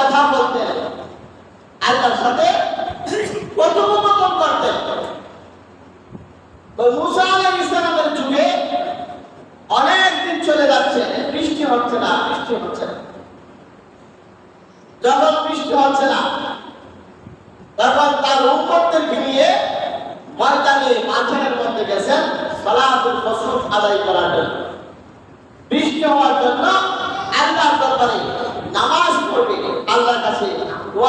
কথা বলতেন। আল্লাহর সাথে কথোপকথন করতেন। চলে যাচ্ছে, বৃষ্টি না মধ্যে গেছেন ফসুফ আদায় বৃষ্টি হওয়ার জন্য আল্লাহর নামাজ পড়বে আল্লাহর কাছে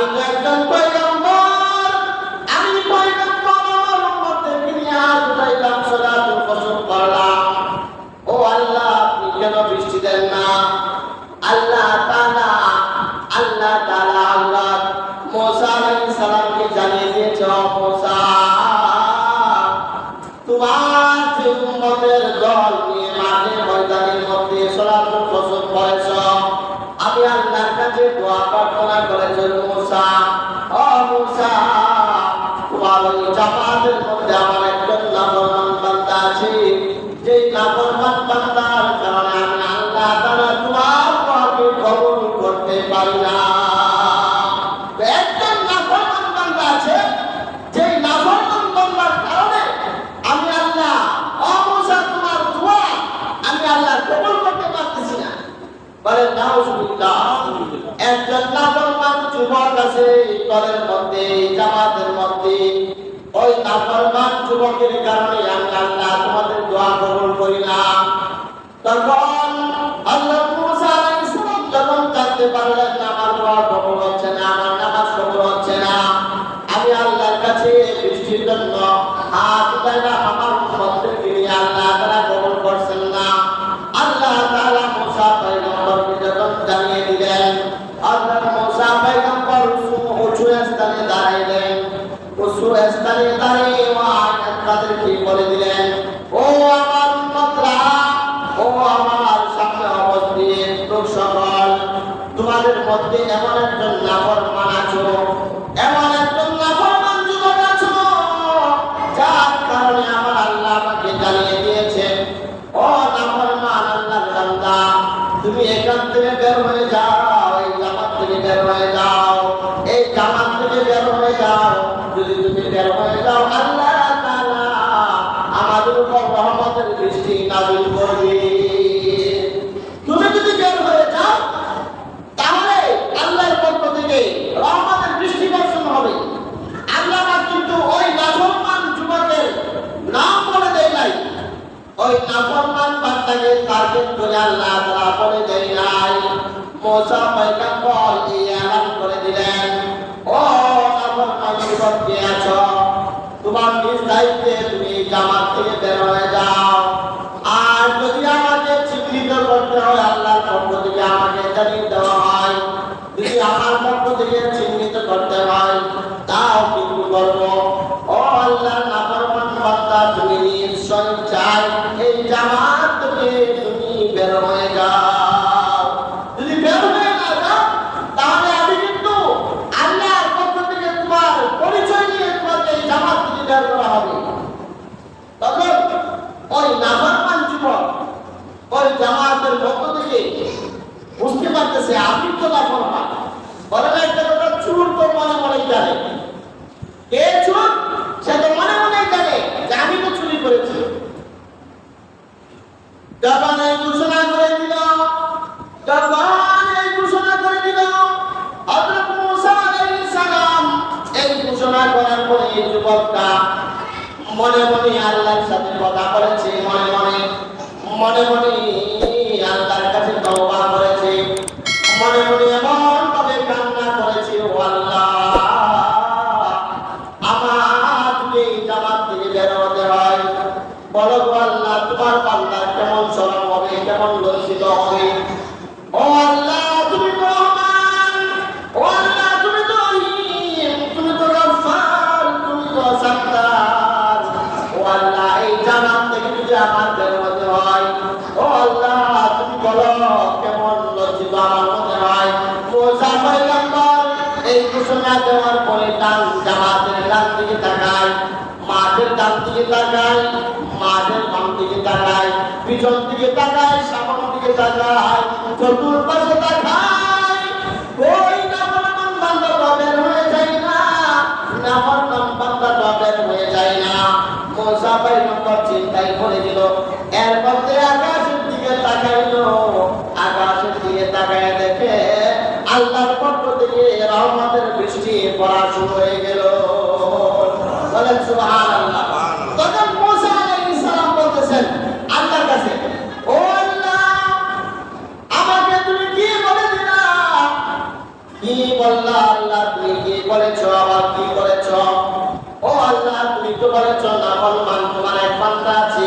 আমি তো একজন পড়লাম ও আল্লাহ, আপনি কেন বৃষ্টি আল্লাহ তাআলা আল্লাহ তাআলা আল্লাহ মুসা আলাইহিস সালামকে জানিয়ে দিয়েছে মুসা, তোমার যে উম্মতের দল নিয়ে মাঠে পড়েছ আমি আল্লাহর কাছে দোয়া প্রার্থনা করেছি মুসা, ও মুসা, তোমার ওই জামাতের মধ্যে আমার একজন নাফরমান বান্দা আছে। যে নাফরমান বান্দার কারণে আমি আল্লাহ তাআলা তোমার দোয়াকে কবুল করতে পারি না। একজন নাফরমান বান্দা আছে যে নাফরমান বান্দার কারণে যুবক আছে দলের মধ্যে, জামাতের মধ্যে, ওই নাফরমান যুবকের কারণে আমি আল্লাহ তোমাদের দোয়া কবুল করি না। তখন स्थानीय दारे गए। उस स्थानीय दारे বের হয়ে যাও যদি তুমি বের হয়ে যাও আল্লাহ তাআলা আমাদের উপর রহমতের দৃষ্টি নাযিল করবে তুমি যদি বের হয়ে যাও তাহলে আল্লাহর পক্ষ থেকে রহমতের দৃষ্টি বর্ষণ হবে আল্লাহ পাক কিন্তু ওই নাফরমান যুবকের নাম বলে দেয় নাই ওই নাফরমান বান্দাকে টার্গেট করে আল্লাহ তাআলা বলে দেয় নাই মুসা পয়গম্বর এই এলান করে দিলেন ও নাফরমান যুবক কে আছো তোমার নিজ দায়িত্বে তুমি জামাত থেকে বের হয়ে যাও আর যদি আমাকে চিহ্নিত করতে হয় আল্লাহর পক্ষ থেকে আমাকে জানিয়ে দেওয়া হয় যদি আমার পক্ষ থেকে চিহ্নিত করতে হয় তাও কিন্তু করব ও আল্লাহ নাফরমান বান্দা তুমি নিশ্চয় চাই এই জামাত থেকে তুমি বের হয়ে যাও যদি বের হয়ে না যাও তাহলে আমি কিন্তু আল্লাহর পক্ষ থেকে তোমার পরিচয় নিয়ে তোমাকে এই জামাত থেকে বের করা হবে তখন ওই নাফরমান যুবক ওই জামাতের পক্ষ থেকে বুঝতে পারতেছে আপনি তো নাফরমান বলে না একটা কথা চুর তো মনে মনেই জানে কে চুর সে তো মনে মনেই জানে যে আমি তো চুরি করেছি যখন এই ঘোষণা করে দিল যখন এই ঘোষণা করে দিল হযরত মুসা আলাইহিস সালাম এই ঘোষণা করার পরে এই যুবকটা মনে মনে আল্লাহর সাথে কথা বলেছে, মনে মনে মনে মনে ডান দিকে তাকায়, মাঠের ডান দিকে তাকায়, মাঠের বাম দিকে তাকায়, পিছন দিকে তাকায় সামন দিকে তাকায়, চতুর্পাশে তাকায়। ওই নাফরমান বান্দাটা বের হয়ে যায় না নাফরমান বান্দাটা বের হয়ে যায় না। মোসা ভাই নম্বর চিন্তায় পড়ে গেল এর আকাশের দিকে তাকাইলো, আকাশের দিকে তাকায় দেখে আল্লাহর পক্ষ থেকে রহমতের বৃষ্টি পড়া শুরু হয়ে গেল বলেন সুবহানাল্লাহ তখন মুসা আলাইহিস সালাম বলতেছেন আল্লাহর কাছে ও আল্লাহ আমাকে তুমি কি বলে দিলা কি বললা আল্লাহ তুমি কি বলেছ আবার কি করেছ ও আল্লাহ তুমি তো বলেছ না বলমান তোমার এক বান্দা আছে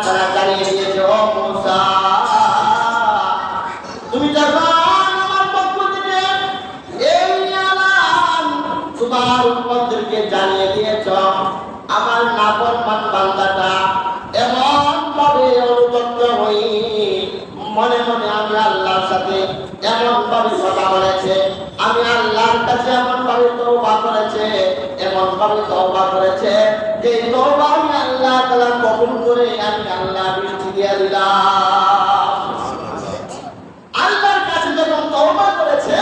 কথা বলেছে, আমি আল্লাহর কাছে এমন ভাবে করেছে, এমন ভাবে করেছে, যে আমি আল্লাহ তাআলা কবুল করে আমি আল্লাহ দিলাম। আল্লাহর কাছে যখন করেছে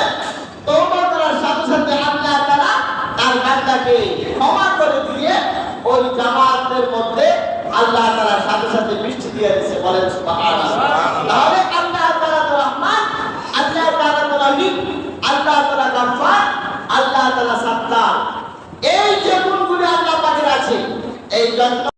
করার সাথে সাথে আল্লাহ তাআলা তার বান্দাকে ক্ষমা করে দিয়ে ওই জামাতের মধ্যে আল্লাহ তাআলা সাথে সাথে বৃষ্টি দিয়ে দিয়েছে। বলেন সুবহানাল্লাহ।